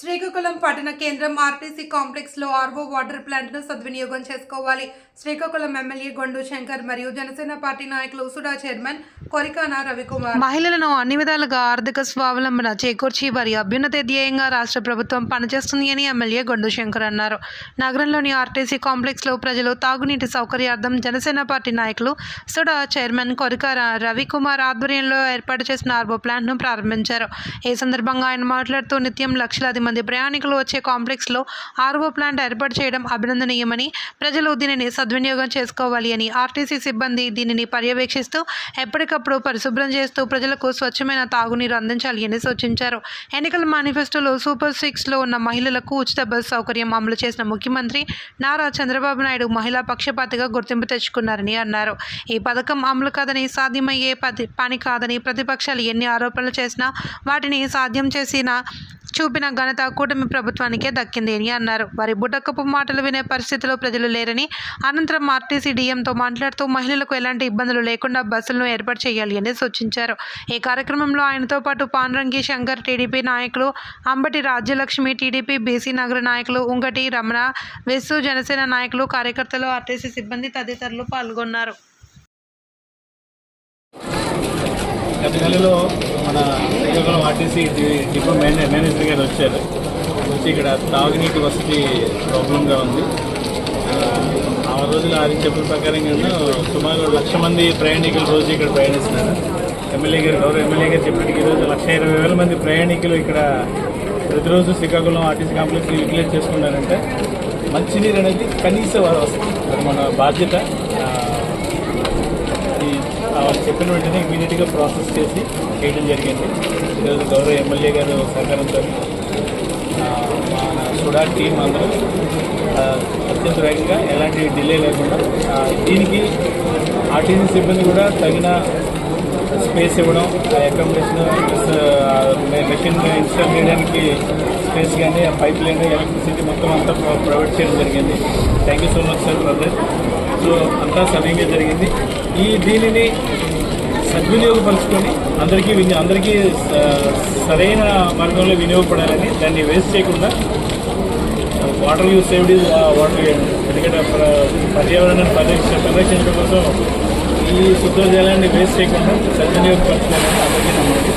శ్రీకాకుళం పట్టణ కేంద్రం ఆర్టీసీ కాంప్లెక్స్లో ఆర్వో వాటర్ ప్లాంట్ను సద్వినియోగం చేసుకోవాలి. శ్రీకాకుళం ఎమ్మెల్యే గొండు శంకర్ మరియు జనసేన పార్టీ నాయకులు సుడా చైర్మన్ కొరికాన రవికుమార్. మహిళలను అన్ని విధాలుగా ఆర్థిక స్వావలంబన చేకూర్చి వారి అభ్యున్నతి ధ్యేయంగా రాష్ట్ర ప్రభుత్వం పనిచేస్తుంది అని ఎమ్మెల్యే గొండు శంకర్ అన్నారు. నగరంలోని ఆర్టీసీ కాంప్లెక్స్లో ప్రజలు తాగునీటి సౌకర్యార్థం జనసేన పార్టీ నాయకులు సుడా చైర్మన్ కొరికాన రవికుమార్ ఆధ్వర్యంలో ఏర్పాటు చేసిన ఆర్వో ప్లాంట్ను ప్రారంభించారు. ఈ సందర్భంగా ఆయన మాట్లాడుతూ నిత్యం లక్షలాది మంది ప్రయాణికులు వచ్చే కాంప్లెక్స్లో ఆర్వో ప్లాంట్ ఏర్పాటు చేయడం అభినందనీయమని ప్రజలు దీనిని సద్వినియోగం చేసుకోవాలి అని ఆర్టీసీ సిబ్బంది దీనిని పర్యవేక్షిస్తూ ఎప్పటికప్పుడు పరిశుభ్రం చేస్తూ ప్రజలకు స్వచ్ఛమైన తాగునీరు అందించాలి అని సూచించారు. ఎన్నికల మేనిఫెస్టోలో సూపర్ సిక్స్లో ఉన్న మహిళలకు ఉచిత బస్ సౌకర్యం అమలు చేసిన ముఖ్యమంత్రి నారా చంద్రబాబు నాయుడు మహిళా పక్షపాతిగా గుర్తింపు తెచ్చుకున్నారని అన్నారు. ఈ పథకం అమలు కాదని సాధ్యమయ్యే పది పని కాదని ప్రతిపక్షాలు ఎన్ని ఆరోపణలు చేసినా వాటిని సాధ్యం చేసిన చూపిన ఘనత కూటమి ప్రభుత్వానికే దక్కింది అని అన్నారు. వారి బుటకపు మాటలు వినే పరిస్థితిలో ప్రజలు లేరని అనంతరం ఆర్టీసీ డీఎంతో మాట్లాడుతూ మహిళలకు ఎలాంటి ఇబ్బందులు లేకుండా బస్సులను ఏర్పాటు చేయాలి అని సూచించారు. ఈ కార్యక్రమంలో ఆయనతో పాటు పానరంగి శంకర్ టీడీపీ నాయకులు అంబటి రాజ్యలక్ష్మి టీడీపీ బీసీ నగర నాయకులు ఉంగటి రమణ వెస్సు జనసేన నాయకులు కార్యకర్తలు ఆర్టీసీ సిబ్బంది తదితరులు పాల్గొన్నారు. గత నెలలో మన శ్రీకాకుళం ఆర్టీసీ డిపో మేనే మేనేజర్ గారు వచ్చారు. వచ్చి ఇక్కడ తాగునీటి వసతి ప్రాబ్లంగా ఉంది. ఆ, రోజులు ఆయన చెప్పిన ప్రకారంగా సుమారు లక్ష మంది ప్రయాణికులు రోజు ఇక్కడ ప్రయాణిస్తున్నారు. ఎమ్మెల్యే గారు గౌరవ ఎమ్మెల్యే గారు చెప్పినట్టు ఈరోజు లక్ష ఇరవై వేల మంది ప్రయాణికులు ఇక్కడ ప్రతిరోజు శ్రీకాకుళం ఆర్టీసీ కాంప్లెక్స్ యూటిలైజ్ చేసుకున్నారంటే మంచినీరు అనేది కనీస వసతి మన బాధ్యత. చెప్పిన వెంటనే ఇమీడియట్గా ప్రాసెస్ చేసి చేయడం జరిగింది. ఈరోజు గౌరవ ఎమ్మెల్యే గారు సహకారంతో మన సుడా టీం అందరూ అత్యంత వేగంగా ఎలాంటి డిలే లేకుండా దీనికి ఆర్టీసీ సిబ్బంది కూడా తగిన స్పేస్ ఇవ్వడం అకామిడేషన్ మెషిన్ ఇన్స్టాల్ చేయడానికి స్పేస్ కానీ ఆ పైప్ లైన్ ఎలక్ట్రిసిటీ మొత్తం అంతా ప్రొవైడ్ చేయడం జరిగింది. Thank you so much sir brother so అంతా సవ్యంగా జరిగింది. ఈ దీనిని సద్వినియోగపరుచుకొని అందరికీ విని అందరికీ సరైన మార్గంలో వినియోగపడాలని దాన్ని వేస్ట్ చేయకుండా water use saved is water ఎందుకంటే పర్యావరణాన్ని పరిరక్ష పరిరక్షించడం కోసం ఈ శుద్ధ జలాన్ని వేస్ట్ చేయకుండా సద్వినియోగపరచుకోవాలని అందరికీ నమ్మండి